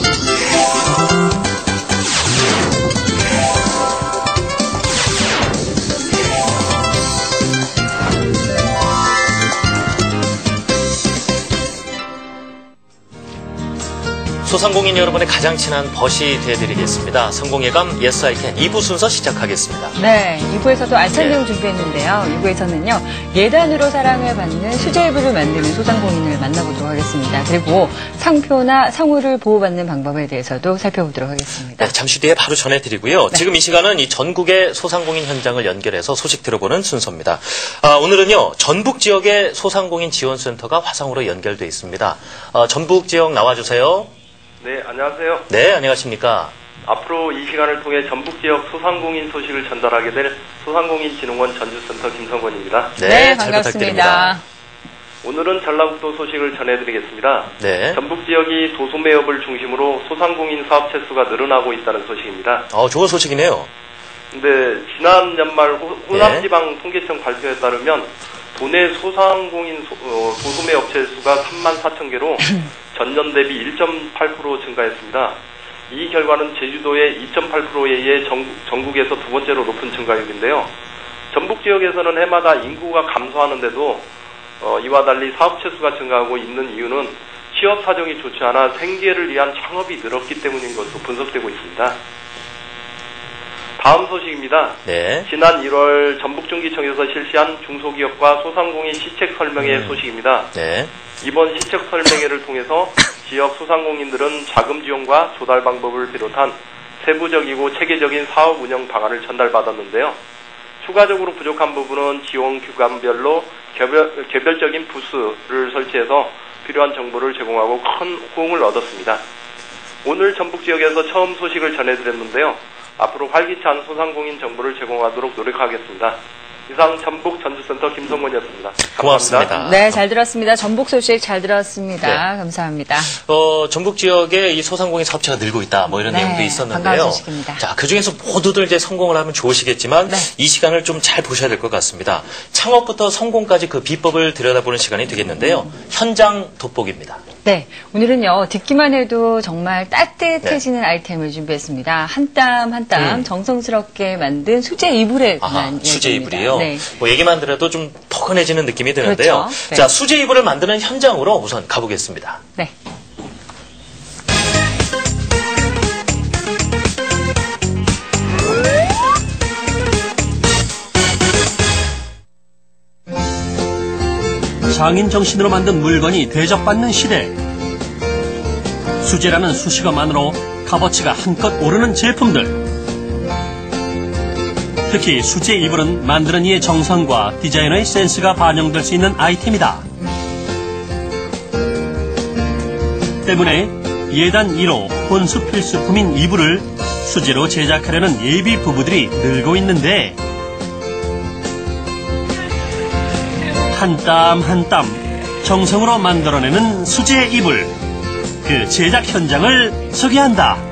Gracias. 소상공인 여러분의 가장 친한 벗이 되어드리겠습니다. 성공예감 예스 아이 캔 2부 순서 시작하겠습니다. 네, 2부에서도 알찬 네. 내용 준비했는데요. 2부에서는요, 예단으로 사랑을 받는 수제이불을 만드는 소상공인을 만나보도록 하겠습니다. 그리고 상표나 상호를 보호받는 방법에 대해서도 살펴보도록 하겠습니다. 네, 잠시 뒤에 바로 전해드리고요. 지금 이 시간은 이 전국의 소상공인 현장을 연결해서 소식 들어보는 순서입니다. 아, 오늘은요, 전북 지역의 소상공인 지원센터가 화상으로 연결돼 있습니다. 아, 전북 지역 나와주세요. 네, 안녕하세요. 네, 안녕하십니까. 앞으로 이 시간을 통해 전북 지역 소상공인 소식을 전달하게 될 소상공인진흥원 전주센터 김성권입니다. 네, 잘 부탁드립니다. 오늘은 전라북도 소식을 전해드리겠습니다. 네. 전북 지역이 도소매업을 중심으로 소상공인 사업체 수가 늘어나고 있다는 소식입니다. 어, 좋은 소식이네요. 근데 지난 연말 호- 네. 호남지방 통계청 발표에 따르면 도내 소상공인 소, 어, 도소매 업체 수가 3만 4천 개로 전년 대비 1.8% 증가했습니다. 이 결과는 제주도의 2.8%에 의해 전국, 전국 에서 두 번째로 높은 증가율인데요. 전북 지역에서는 해마다 인구가 감소하는데도 어, 이와 달리 사업체 수가 증가하고 있는 이유는 취업 사정이 좋지 않아 생계를 위한 창업이 늘었기 때문인 것으로 분석되고 있습니다. 다음 소식입니다. 네. 지난 1월 전북중기청에서 실시한 중소기업과 소상공인 시책 설명회 음. 소식입니다. 네. 이번 시책 설명회를 통해서 지역 소상공인들은 자금 지원과 조달 방법을 비롯한 세부적이고 체계적인 사업 운영 방안을 전달받았는데요. 추가적으로 부족한 부분은 지원 기관별로 개별, 개별적인 부스를 설치해서 필요한 정보를 제공하고 큰 호응을 얻었습니다. 오늘 전북 지역에서 처음 소식을 전해드렸는데요. 앞으로 활기찬 소상공인 정보를 제공하도록 노력하겠습니다. 이상 전북 전주센터 김성곤이었습니다. 감사합니다. 고맙습니다. 네, 잘 들었습니다. 전북 소식 잘 들었습니다. 네. 감사합니다. 어, 전북 지역에 이 소상공인 사업체가 늘고 있다. 뭐 이런 네, 내용도 있었는데요. 자, 그 중에서 모두들 이제 성공을 하면 좋으시겠지만 네. 이 시간을 좀 잘 보셔야 될 것 같습니다. 창업부터 성공까지 그 비법을 들여다보는 시간이 되겠는데요. 현장 돋보기입니다. 네, 오늘은요, 듣기만 해도 정말 따뜻해지는 네. 아이템을 준비했습니다. 한 땀 한땀 음. 정성스럽게 만든 수제 이불에 관한 수제 이야기입니다. 이불이요. 네. 뭐 얘기만 들어도 좀 포근해지는 느낌이 드는데요. 그렇죠. 네. 자, 수제 이불을 만드는 현장으로 우선 가보겠습니다. 네. 장인 정신으로 만든 물건이 대접받는 시대. 수제라는 수식어만으로 값어치가 한껏 오르는 제품들. 특히 수제 이불은 만드는 이의 정성과 디자이너의 센스가 반영될 수 있는 아이템이다. 때문에 예단 1호 혼수 필수품인 이불을 수제로 제작하려는 예비 부부들이 늘고 있는데 한 땀 한 땀 정성으로 만들어내는 수제 이불 그 제작 현장을 소개한다.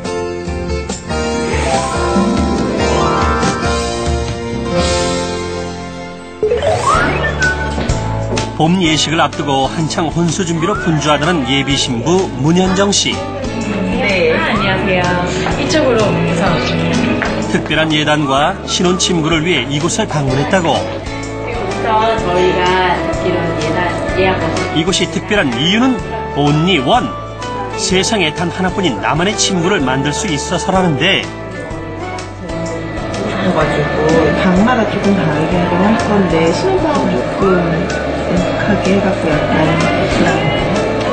봄 예식을 앞두고 한창 혼수 준비로 분주하다는 예비 신부 문현정 씨. 네, 안녕하세요. 이쪽으로 우선 특별한 예단과 신혼 친구를 위해 이곳을 방문했다고. 지금부터 저희가 이런 예단 예약을 이곳이 특별한 이유는 온리 원. 세상에 단 하나뿐인 나만의 친구를 만들 수 있어서라는데 가지고 방마다 조금 다르게 하긴 할 건데 신호방은 조금 묵묵하게 해갖고 약간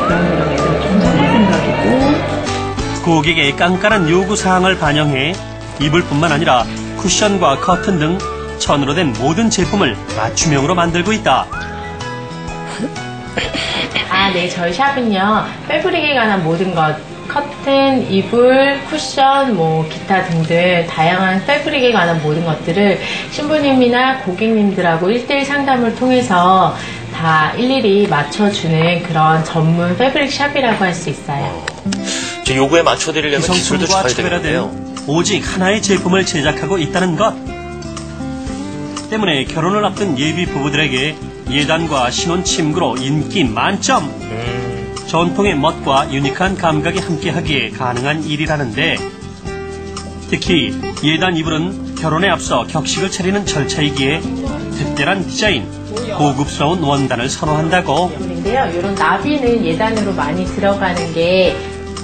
그런 그런 애들 좀 살릴 생각이고 고객의 깐깐한 요구 사항을 반영해 이불뿐만 아니라 쿠션과 커튼 등 천으로 된 모든 제품을 맞춤형으로 만들고 있다. 아, 네, 저희 샵은요, 패브릭에 관한 모든 것, 커튼, 이불, 쿠션, 뭐, 기타 등등 다양한 패브릭에 관한 모든 것들을 신부님이나 고객님들하고 1대1 상담을 통해서 다 일일이 맞춰주는 그런 전문 패브릭 샵이라고 할 수 있어요. 저 요구에 맞춰드리려면 기술도 좋아야 되는데요. 오직 하나의 제품을 제작하고 있다는 것. 때문에 결혼을 앞둔 예비 부부들에게 예단과 신혼 침구로 인기 만점. 음, 전통의 멋과 유니크한 감각이 함께하기에 가능한 일이라는데 특히 예단 이불은 결혼에 앞서 격식을 차리는 절차이기에 특별한 디자인, 고급스러운 원단을 선호한다고. 이런 나비는 예단으로 많이 들어가는 게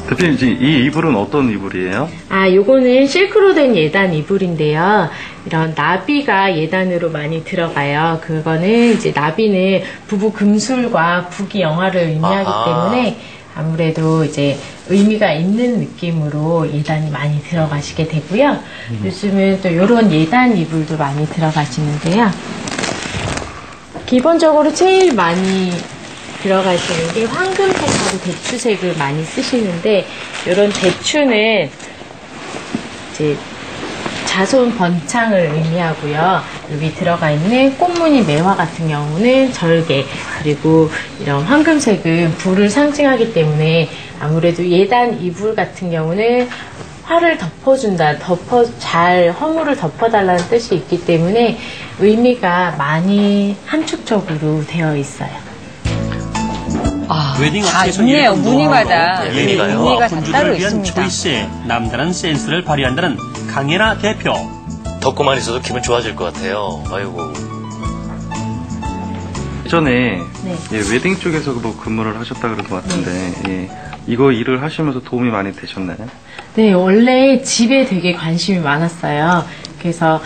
대표님 지금 이 이불은 어떤 이불이에요? 아, 요거는 실크로 된 예단 이불인데요. 이런 나비가 예단으로 많이 들어가요. 그거는 이제 나비는 부부 금술과 부귀 영화를 의미하기 아하. 때문에 아무래도 이제 의미가 있는 느낌으로 예단이 많이 들어가시게 되고요. 요즘은 또 이런 예단 이불도 많이 들어가시는데요. 기본적으로 제일 많이 들어가시는 게 황금 색하고 대추색을 많이 쓰시는데 이런 대추는 이제 자손 번창을 의미하고요. 여기 들어가 있는 꽃무늬 매화 같은 경우는 절개 그리고 이런 황금색은 불을 상징하기 때문에 아무래도 예단 이불 같은 경우는 화를 덮어준다, 덮어 잘 허물을 덮어달라는 뜻이 있기 때문에 의미가 많이 함축적으로 되어 있어요. 아, 웨딩 다 업체에서 있네요. 무늬마다. 네. 무늬가 다 본주들을 따로 위한 있습니다. 초이스에 남다른 센스를 발휘한다는 강혜나 대표. 덮고만 있어도 기분 좋아질 것 같아요. 아이고. 예전에 네. 예, 웨딩 쪽에서 뭐 근무를 하셨다 그런 것 같은데 예, 이거 일을 하시면서 도움이 많이 되셨나요? 네, 원래 집에 되게 관심이 많았어요. 그래서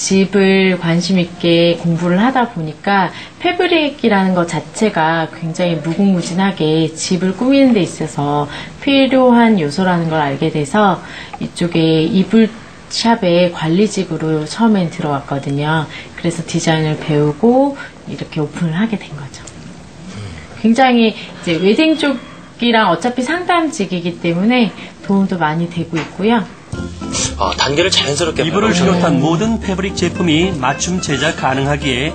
집을 관심 있게 공부를 하다 보니까 패브릭이라는 것 자체가 굉장히 무궁무진하게 집을 꾸미는 데 있어서 필요한 요소라는 걸 알게 돼서 이쪽에 이불 샵의 관리직으로 처음엔 들어왔거든요. 그래서 디자인을 배우고 이렇게 오픈을 하게 된 거죠. 굉장히 이제 웨딩 쪽이랑 어차피 상담직이기 때문에 도움도 많이 되고 있고요. 아, 단계를 자연스럽게 이불을. 비롯한 모든 패브릭 제품이 맞춤 제작 가능하기에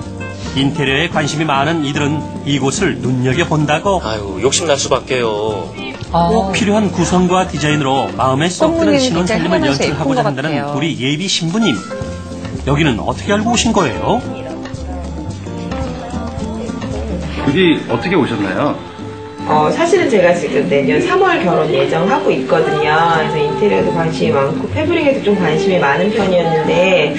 인테리어에 관심이 많은 이들은 이곳을 눈여겨본다고 아유, 욕심날 수밖에요. 아, 꼭 필요한 구성과 디자인으로 마음에 쏙 드는 하나씩 예쁜 연출하고자 것 한다는 같아요. 우리 예비 신부님. 여기는 어떻게 알고 오신 거예요? 여기 어떻게 오셨나요? 어, 사실은 제가 지금 내년 3월 결혼 예정하고 있거든요. 그래서 인테리어도 관심이 많고 패브릭에도 좀 관심이 많은 편이었는데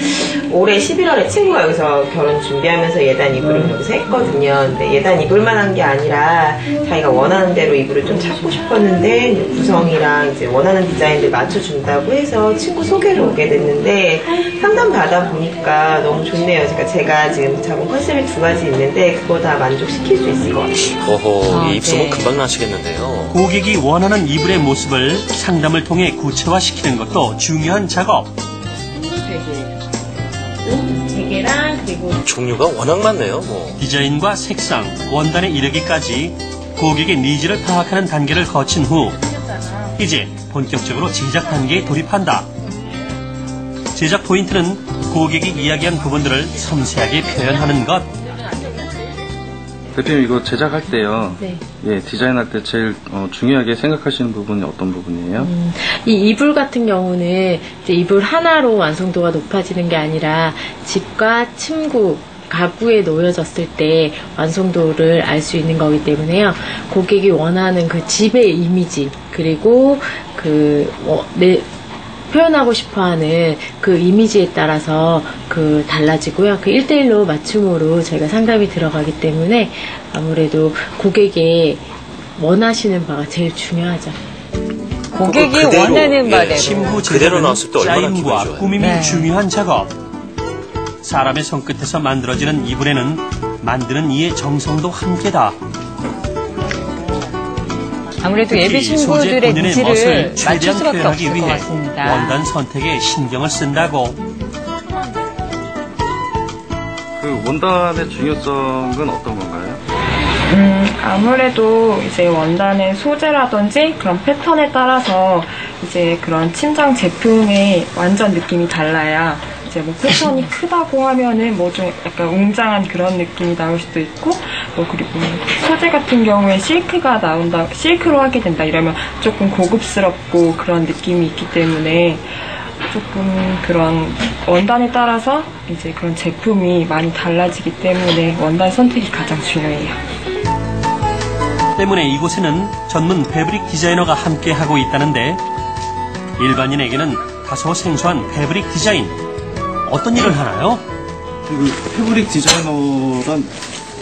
올해 11월에 친구가 여기서 결혼 준비하면서 예단 이불을 여기서 했거든요. 근데 예단 이불만 한 게 아니라 자기가 원하는 대로 이불을 좀 찾고 싶었는데 구성이랑 이제 원하는 디자인들 맞춰준다고 해서 친구 소개로 오게 됐는데 상담 받아 보니까 너무 좋네요. 그러니까 제가 지금 잡은 컨셉이 두 가지 있는데 그거 다 만족시킬 수 있을 것 같아요. 오호, 아, 이 입소문 네. 금방 나시겠는데요. 고객이 원하는 이불의 모습을 상담을 통해 구체화시키는 것도 중요한 작업. 재개랑 그리고 종류가 워낙 많네요, 뭐. 디자인과 색상, 원단에 이르기까지 고객의 니즈를 파악하는 단계를 거친 후 이제 본격적으로 제작 단계에 돌입한다. 제작 포인트는 고객이 이야기한 부분들을 섬세하게 표현하는 것. 대표님 이거 제작할 때요. 네. 예, 디자인할 때 제일 어, 중요하게 생각하시는 부분이 어떤 부분이에요? 이 이불 같은 경우는 이제 이불 하나로 완성도가 높아지는 게 아니라 집과 침구 가구에 놓여졌을 때 완성도를 알 수 있는 거기 때문에요. 고객이 원하는 그 집의 이미지 그리고 그 어, 내 표현하고 싶어 하는 그 이미지에 따라서 그 달라지고요. 그 1대1로 맞춤으로 저희가 상담이 들어가기 때문에 아무래도 고객의 원하시는 바가 제일 중요하죠. 고객이 그대로, 원하는 예, 바대로. 신부 그대로 나왔을 때 얼마나 기분이 짜임과 좋아요. 꾸밈이 네. 중요한 작업. 사람의 손끝에서 만들어지는 이불에는 만드는 이의 정성도 함께다. 아무래도 예비 신부들의 니즈를 멋을 맞출 수밖에 없을 것 위해 같습니다. 원단 선택에 신경을 쓴다고. 그 원단의 중요성은 어떤 건가요? 음, 아무래도 이제 원단의 소재라든지 그런 패턴에 따라서 이제 그런 침장 제품의 완전 느낌이 달라야 이제 뭐 패턴이 크다고 하면은 뭐 좀 약간 웅장한 그런 느낌이 나올 수도 있고 뭐 그리고 소재 같은 경우에 실크가 나온다 실크로 하게 된다 이러면 조금 고급스럽고 그런 느낌이 있기 때문에 조금 그런 원단에 따라서 이제 그런 제품이 많이 달라지기 때문에 원단 선택이 가장 중요해요. 때문에 이곳에는 전문 패브릭 디자이너가 함께 하고 있다는데 일반인에게는 다소 생소한 패브릭 디자인 어떤 일을 하나요? 그 패브릭 디자이너란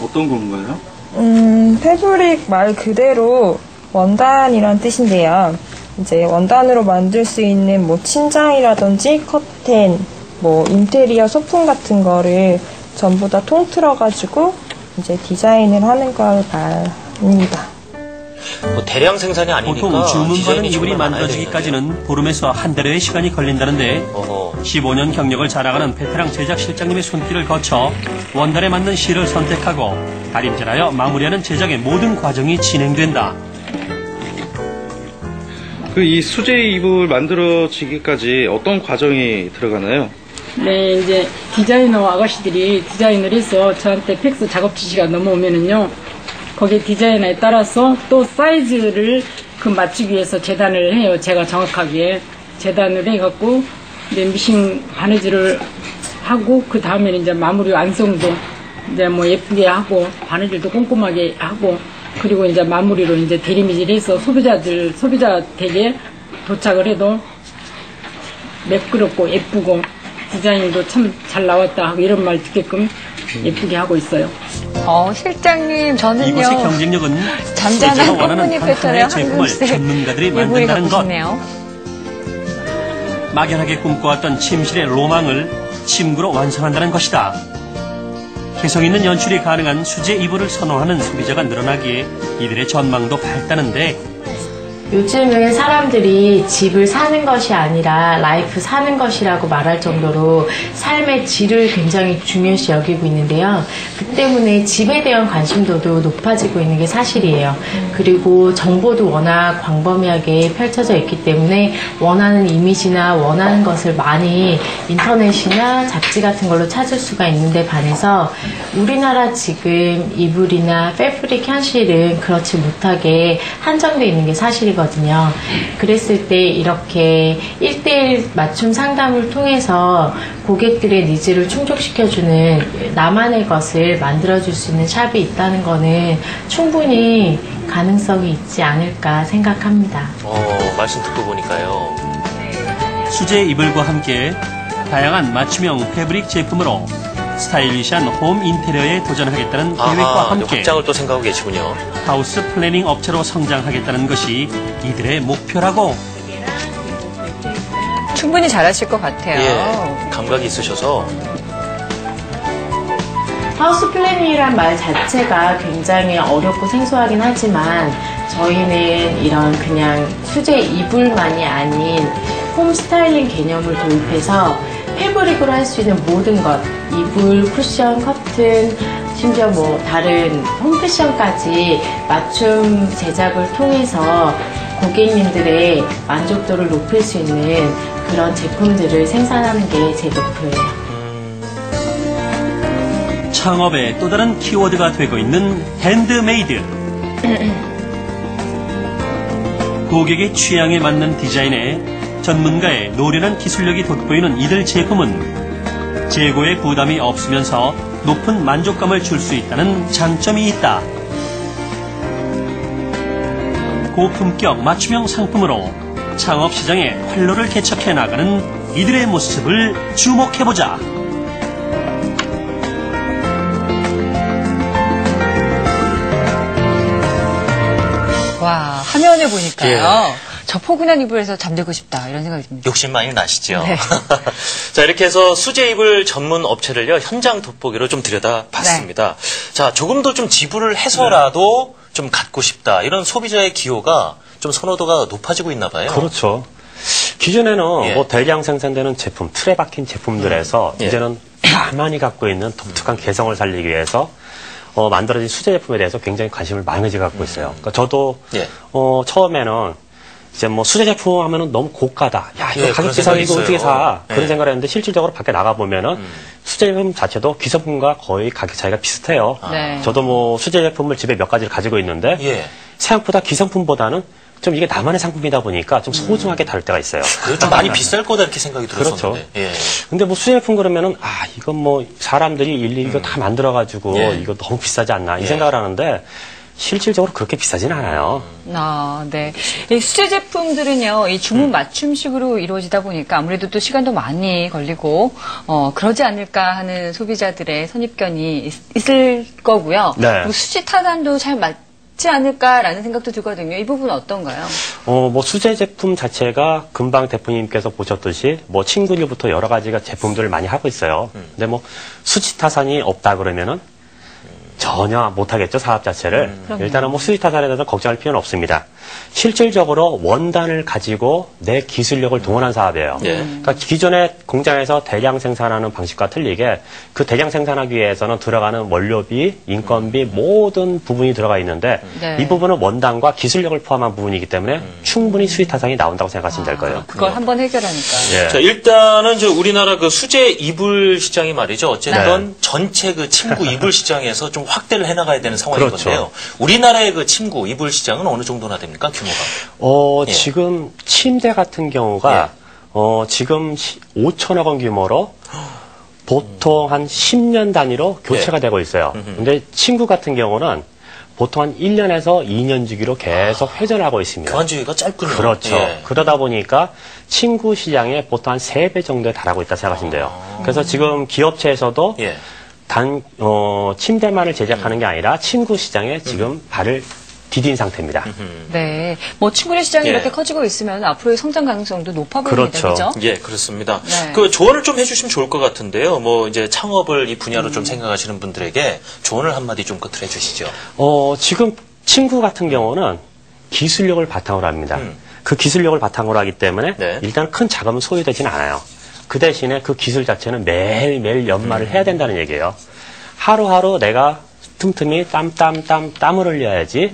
어떤 건가요? 음, 패브릭 말 그대로 원단이란 뜻인데요. 이제 원단으로 만들 수 있는 뭐 침장이라든지 커튼, 뭐 인테리어 소품 같은 거를 전부 다 통틀어 가지고 이제 디자인을 하는 걸 말합니다. 뭐 대량 생산이 아니니까 보통 주문받은 이불이 만들어지기까지는 보름에서 한 달여의 시간이 걸린다는데. 어허. 15년 경력을 자랑하는 베테랑 제작 실장님의 손길을 거쳐 원단에 맞는 실을 선택하고 다림질하여 마무리하는 제작의 모든 과정이 진행된다. 그 이 수제 이불 만들어지기까지 어떤 과정이 들어가나요? 네, 이제 디자이너 아가씨들이 디자인을 해서 저한테 팩스 작업 지시가 넘어오면은요, 거기 디자인에 따라서 또 사이즈를 그 맞추기 위해서 재단을 해요. 제가 정확하게 재단을 해갖고 이제 미싱 바느질을 하고 그 다음에 이제 마무리 완성도 이제 뭐 예쁘게 하고 바느질도 꼼꼼하게 하고 그리고 이제 마무리로 이제 대리미질해서 소비자들 소비자 댁에 도착을 해도 매끄럽고 예쁘고 디자인도 참 잘 나왔다 하고 이런 말 듣게끔 예쁘게 하고 있어요. 어, 실장님, 저는요. 이곳의 경쟁력은 원하는 꽃무늬 한 패턴의 황금색 전문가들이 만든다는 것. 싶네요. 막연하게 꿈꿔왔던 침실의 로망을 침구로 완성한다는 것이다. 개성 있는 연출이 가능한 수제 이불을 선호하는 소비자가 늘어나기에 이들의 전망도 밝다는데 요즘은 사람들이 집을 사는 것이 아니라 라이프 사는 것이라고 말할 정도로 삶의 질을 굉장히 중요시 여기고 있는데요. 그 때문에 집에 대한 관심도도 높아지고 있는 게 사실이에요. 그리고 정보도 워낙 광범위하게 펼쳐져 있기 때문에 원하는 이미지나 원하는 것을 많이 인터넷이나 잡지 같은 걸로 찾을 수가 있는데 반해서 우리나라 지금 이불이나 패브릭 현실은 그렇지 못하게 한정되어 있는 게 사실이 거든요. 그랬을 때 이렇게 1대1 맞춤 상담을 통해서 고객들의 니즈를 충족시켜주는 나만의 것을 만들어줄 수 있는 샵이 있다는 거는 충분히 가능성이 있지 않을까 생각합니다. 어, 말씀 듣고 보니까요. 수제 이불과 함께 다양한 맞춤형 패브릭 제품으로 스타일리시한 홈 인테리어에 도전하겠다는 계획과 함께 확장을 또 생각하고 계시군요. 하우스 플래닝 업체로 성장하겠다는 것이 이들의 목표라고 충분히 잘하실 것 같아요. 예, 감각이 있으셔서 하우스 플래닝이란 말 자체가 굉장히 어렵고 생소하긴 하지만 저희는 이런 그냥 수제 이불만이 아닌 홈 스타일링 개념을 도입해서 패브릭으로 할 수 있는 모든 것 이불, 쿠션, 커튼 심지어 뭐 다른 홈 패션까지 맞춤 제작을 통해서 고객님들의 만족도를 높일 수 있는 그런 제품들을 생산하는 게 제 목표예요. 창업의 또 다른 키워드가 되고 있는 핸드메이드. 고객의 취향에 맞는 디자인에 전문가의 노련한 기술력이 돋보이는 이들 제품은 재고의 부담이 없으면서 높은 만족감을 줄 수 있다는 장점이 있다. 고품격 맞춤형 상품으로 창업 시장에 활로를 개척해 나가는 이들의 모습을 주목해보자. 와, 화면에 보니까요. 예. 저 포근한 이불에서 잠들고 싶다. 이런 생각이 듭니다. 욕심 많이 나시죠? 네. 자, 이렇게 해서 수제 이불 전문 업체를요, 현장 돋보기로 좀 들여다 봤습니다. 네. 자, 조금 더 좀 지불을 해서라도 좀 갖고 싶다. 이런 소비자의 기호가 좀 선호도가 높아지고 있나 봐요. 그렇죠. 기존에는 예. 뭐 대량 생산되는 제품, 틀에 박힌 제품들에서 예. 이제는 나만이 갖고 있는 독특한 개성을 살리기 위해서 어, 만들어진 수제 제품에 대해서 굉장히 관심을 많이 갖고 있어요. 그러니까 저도 예. 어, 처음에는 이제 뭐 수제 제품 하면은 너무 고가다. 야, 이거 예, 가격 그런 이거 어떻게. 사? 그런 예. 생각을 했는데 실질적으로 밖에 나가 보면은 음. 수제 제품 자체도 기성품과 거의 가격 차이가 비슷해요. 네. 저도 뭐 수제 제품을 집에 몇 가지를 가지고 있는데 예. 생각보다 기성품보다는 좀 이게 나만의 상품이다 보니까 좀 소중하게 다룰 때가 있어요. 그래도 좀 많이 비쌀 거다 이렇게 생각이 들었었는데. 그렇죠. 예. 근데 뭐 수제품 그러면은 아 이건 뭐 사람들이 일일이 이거 다 만들어가지고 예. 이거 너무 비싸지 않나 이 예. 생각을 하는데 실질적으로 그렇게 비싸진 않아요. 아, 네. 이 수제 제품들은요, 이 주문 맞춤식으로 이루어지다 보니까 아무래도 또 시간도 많이 걸리고, 어, 그러지 않을까 하는 소비자들의 선입견이 있, 을 거고요. 네. 그리고 수지 타산도 잘 맞지 않을까라는 생각도 들거든요. 이 부분은 어떤가요? 어, 뭐 수제 제품 자체가 금방 대표님께서 보셨듯이 뭐 친구들부터 여러 가지가 제품들을 많이 하고 있어요. 근데 뭐 수치 타산이 없다 그러면은 전혀 못하겠죠 사업 자체를 그럼요. 일단은 뭐 수지타산에 대해서 걱정할 필요는 없습니다. 실질적으로 원단을 가지고 내 기술력을 동원한 사업이에요. 예. 그러니까 기존의 공장에서 대량 생산하는 방식과 틀리게 그 대량 생산하기 위해서는 들어가는 원료비, 인건비 모든 부분이 들어가 있는데 네. 이 부분은 원단과 기술력을 포함한 부분이기 때문에 충분히 수익 타산이 나온다고 생각하시면 될 거예요. 그걸 한번 해결하니까. 예. 자, 일단은 저 우리나라 그 수제 이불 시장이 말이죠. 어쨌든 네. 전체 그 침구 이불 시장에서 좀 확대를 해나가야 되는 상황인 그렇죠. 건데요. 우리나라의 그 침구 이불 시장은 어느 정도나 됩니까? 규모가? 어, 예. 지금 침대 같은 경우가 예. 어, 지금 5천억 원 규모로 보통 한 10년 단위로 교체가 예. 되고 있어요. 근데 침구 같은 경우는 보통 한 1년에서 2년 주기로 계속 회전하고 있습니다. 교환 주기가 짧군요. 그렇죠. 예. 그러다 보니까 침구 시장에 보통 한 3배 정도에 달하고 있다 생각하시면 돼요. 그래서 지금 기업체에서도 예. 단, 어, 침대만을 제작하는 게 아니라 침구 시장에 지금 발을 디딘 상태입니다. 네. 뭐 친구의 시장이 예. 이렇게 커지고 있으면 앞으로의 성장 가능성도 높아 보입니다. 그렇죠. 그죠? 예, 그렇습니다. 네. 그 조언을 좀 해주시면 좋을 것 같은데요. 뭐 이제 창업을 이 분야로 좀 생각하시는 분들에게 조언을 한마디 좀 끝으로 해주시죠. 어, 지금 친구 같은 경우는 기술력을 바탕으로 합니다. 음. 그 기술력을 바탕으로 하기 때문에 네. 일단 큰 자금은 소요되지는 않아요. 그 대신에 그 기술 자체는 매일매일 연말을 해야 된다는 얘기예요. 하루하루 내가 틈틈이 땀, 땀, 땀, 땀을 흘려야지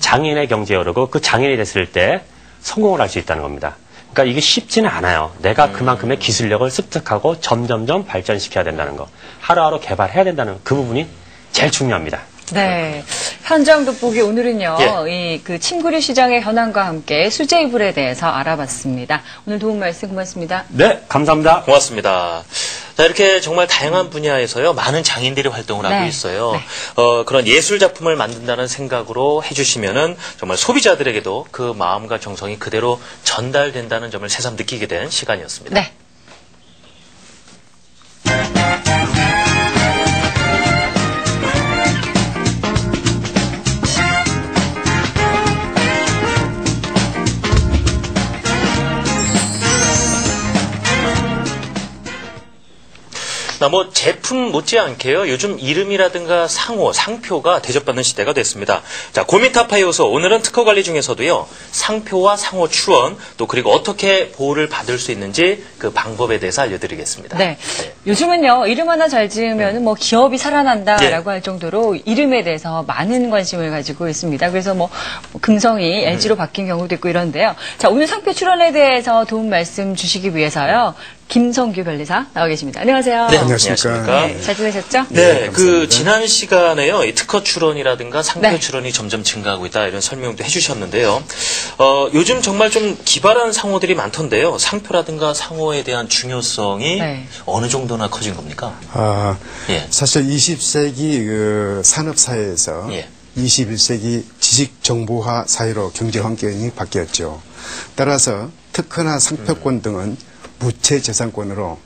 장인의 경제에 오르고 그 장인이 됐을 때 성공을 할 수 있다는 겁니다. 그러니까 이게 쉽지는 않아요. 내가 그만큼의 기술력을 습득하고 점점점 발전시켜야 된다는 거. 하루하루 개발해야 된다는 그 부분이 제일 중요합니다. 네. 현장 돋보기 오늘은요, 예. 이그 침구리 시장의 현황과 함께 수제 이불에 대해서 알아봤습니다. 오늘 도움 말씀 고맙습니다. 네, 감사합니다. 고맙습니다. 자, 이렇게 정말 다양한 분야에서요, 많은 장인들이 활동을 하고 네. 있어요. 네. 어, 그런 예술 작품을 만든다는 생각으로 해주시면은 정말 소비자들에게도 그 마음과 정성이 그대로 전달된다는 점을 새삼 느끼게 된 시간이었습니다. 네. 나뭐 제품 못지않게요. 요즘 이름이라든가 상호, 상표가 대접받는 시대가 됐습니다. 자, 고민타파 요소 오늘은 특허 관리 중에서도요. 상표와 상호 추원 또 그리고 어떻게 보호를 받을 수 있는지 그 방법에 대해서 알려드리겠습니다. 네. 요즘은요, 이름 하나 잘 지으면 뭐 기업이 살아난다라고 예. 할 정도로 이름에 대해서 많은 관심을 가지고 있습니다. 그래서 뭐 금성이 LG로 바뀐 경우도 있고 이런데요. 자, 오늘 상표 출원에 대해서 도움 말씀 주시기 위해서요. 김성규 변리사 나와 계십니다. 안녕하세요. 네, 안녕하십니까. 안녕하십니까. 네, 잘 지내셨죠? 네, 그 감사합니다. 지난 시간에요, 이 특허 출원이라든가 상표 네. 출원이 점점 증가하고 있다 이런 설명도 해주셨는데요. 어, 요즘 정말 좀 기발한 상호들이 많던데요. 상표라든가 상호에 대한 중요성이 네. 어느 정도나 커진 겁니까? 아, 예. 사실 20세기 그 산업사회에서 예. 21세기 지식정보화 사회로 경제 환경이 바뀌었죠. 따라서 특허나 상표권 등은 무채 재산권으로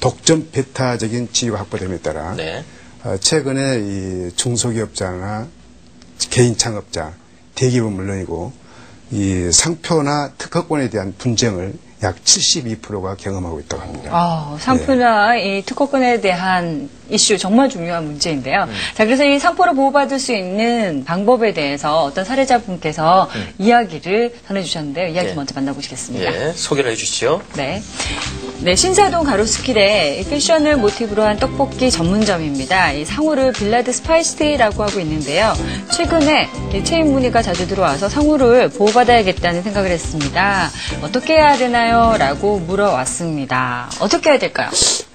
독점 배타적인 지위가 확보됨에 따라 네. 어, 최근에 이 중소기업자나 개인 창업자, 대기업은 물론이고 이 상표나 특허권에 대한 분쟁을 약 72%가 경험하고 있다고 합니다. 아, 상표나 이 특허권에 대한 이슈 정말 중요한 문제인데요. 자, 그래서 이 상표를 보호받을 수 있는 방법에 대해서 어떤 사례자분께서 이야기를 전해주셨는데요. 이야기 예. 먼저 만나보시겠습니다. 예, 소개를 해주시죠. 네. 네, 신사동 가로수길에 이 패션을 모티브로 한 떡볶이 전문점입니다. 이 상호를 빌라드 스파이스테이라고 하고 있는데요. 최근에 이 체인 문의가 자주 들어와서 상호를 보호받아야겠다는 생각을 했습니다. 어떻게 해야 되나요? 라고 물어왔습니다. 어떻게 해야 될까요?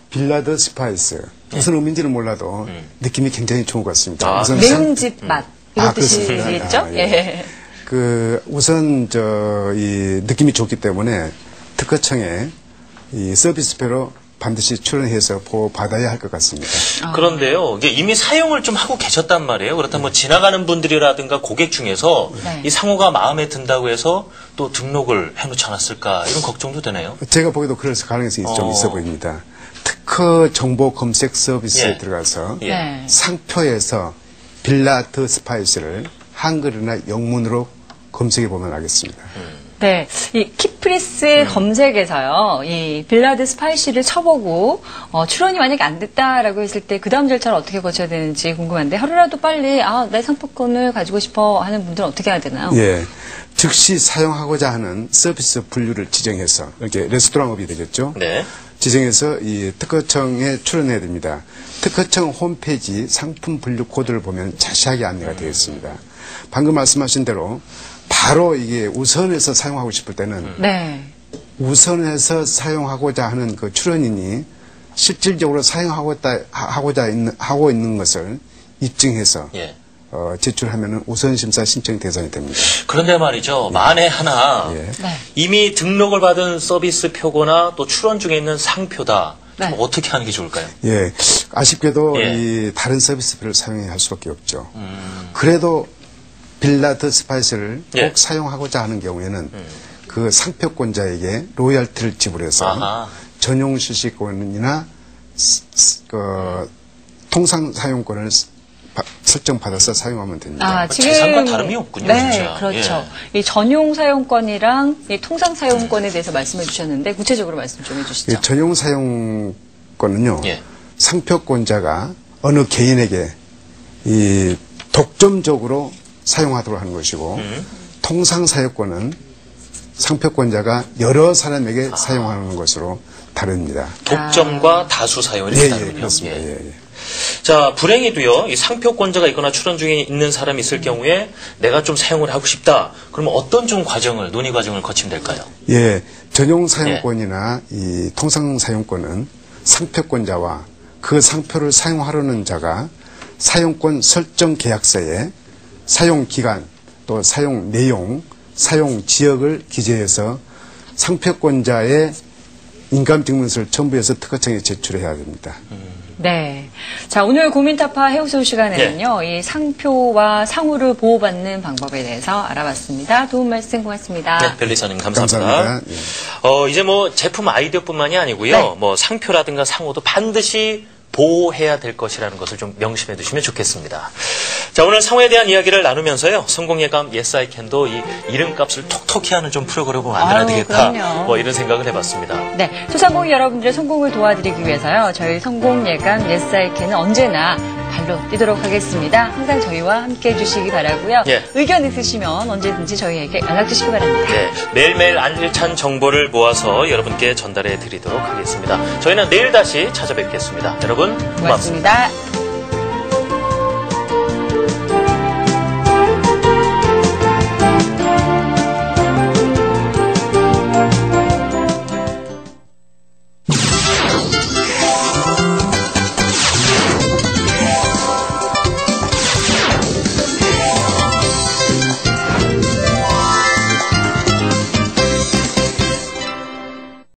빌라드 스파이스. 무슨 의미인지는 몰라도 느낌이 굉장히 좋은 것 같습니다. 아, 우선 매운 상- 집 맛. 이런 아. 뜻이겠죠? 아, 예. 예. 그 우선 저 이 느낌이 좋기 때문에 특허청에 이 서비스표로 반드시 출연해서 보호받아야 할 것 같습니다. 그런데요, 이게 이미 사용을 좀 하고 계셨단 말이에요. 그렇다면 뭐 지나가는 분들이라든가 고객 중에서 네. 이 상호가 마음에 든다고 해서 또 등록을 해놓지 않았을까 이런 걱정도 되네요. 제가 보기에도 그럴 가능성이 좀 어. 있어 보입니다. 특허 정보 검색 서비스에 예. 들어가서 예. 네. 상표에서 빌라 더 스파이스를 한글이나 영문으로 검색해 보면 알겠습니다. 네, 이 키프리스 검색에서요, 이 빌라드 스파이시를 쳐보고 어, 출원이 만약에 안 됐다라고 했을 때 그 다음 절차를 어떻게 거쳐야 되는지 궁금한데 하루라도 빨리 아, 내 상품권을 가지고 싶어 하는 분들은 어떻게 해야 되나요? 예. 즉시 사용하고자 하는 서비스 분류를 지정해서 이렇게 레스토랑업이 되겠죠. 네. 지정해서 이 특허청에 출연해야 됩니다. 특허청 홈페이지 상품 분류 코드를 보면 자세하게 안내가 되어 있습니다. 방금 말씀하신 대로 바로 이게 우선해서 사용하고 싶을 때는 네. 우선해서 사용하고자 하는 그 출연인이 실질적으로 사용하고자 하고자 있는, 하고 있는 것을 입증해서 예. 어, 제출하면 우선 심사 신청 대상이 됩니다. 그런데 말이죠. 만에 하나 예. 네. 이미 등록을 받은 서비스 표거나 또 출원 중에 있는 상표다. 좀 네. 어떻게 하는 게 좋을까요? 예, 아쉽게도 예. 이 다른 서비스를 사용해야 할 수밖에 없죠. 그래도 빌라드 스파이스를 꼭 예. 사용하고자 하는 경우에는 그 상표권자에게 로열티를 지불해서 아하. 전용 실시권이나 그 통상 사용권을 설정받아서 사용하면 됩니다. 아, 지금 재산과 다름이 없군요, 네, 진짜. 그렇죠. 이 전용 사용권이랑 이 통상 사용권에 대해서 말씀해 주셨는데 구체적으로 말씀 좀 해주시죠. 이 전용 사용권은요. 예. 상표권자가 어느 개인에게 이 독점적으로 사용하도록 하는 것이고 음. 통상 사용권은 상표권자가 여러 사람에게 사용하는 것으로 다릅니다. 독점과 다수 사용 이렇게 예, 예, 다르군요. 그렇습니다. 예. 예, 예. 자, 불행히도요, 이 상표권자가 있거나 출원 중에 있는 사람이 있을 경우에 내가 좀 사용을 하고 싶다. 그러면 어떤 좀 과정을, 논의 과정을 거치면 될까요? 예, 전용 사용권이나 이 통상 사용권은 상표권자와 그 상표를 사용하려는 자가 사용권 설정 계약서에 사용 기간 또 사용 내용, 사용 지역을 기재해서 상표권자의 인감증명서를 첨부해서 특허청에 제출해야 됩니다. 네. 자, 오늘 고민타파 해우소 시간에는요, 네. 이 상표와 상호를 보호받는 방법에 대해서 알아봤습니다. 도움 말씀 고맙습니다. 네, 벨리사님 감사합니다. 감사합니다. 예. 어, 이제 뭐 제품 아이디어뿐만이 아니고요. 네. 뭐 상표라든가 상호도 반드시 보호해야 될 것이라는 것을 좀 명심해 두시면 좋겠습니다. 자, 오늘 상호에 대한 이야기를 나누면서요. 성공예감 Yes I Can도 이 이름값을 톡톡히 하는 좀 프로그램을 만들어야 되겠다. 그럼요. 뭐 이런 생각을 해봤습니다. 네, 소상공인 여러분들의 성공을 도와드리기 위해서요, 저희 성공 예감 예사이케는 언제나 발로 뛰도록 하겠습니다. 항상 저희와 함께 해주시기 바라고요. 예. 의견 있으시면 언제든지 저희에게 연락 주시기 바랍니다. 네, 매일매일 알찬 정보를 모아서 여러분께 전달해 드리도록 하겠습니다. 저희는 내일 다시 찾아뵙겠습니다. 여러분 고맙습니다. 고맙습니다.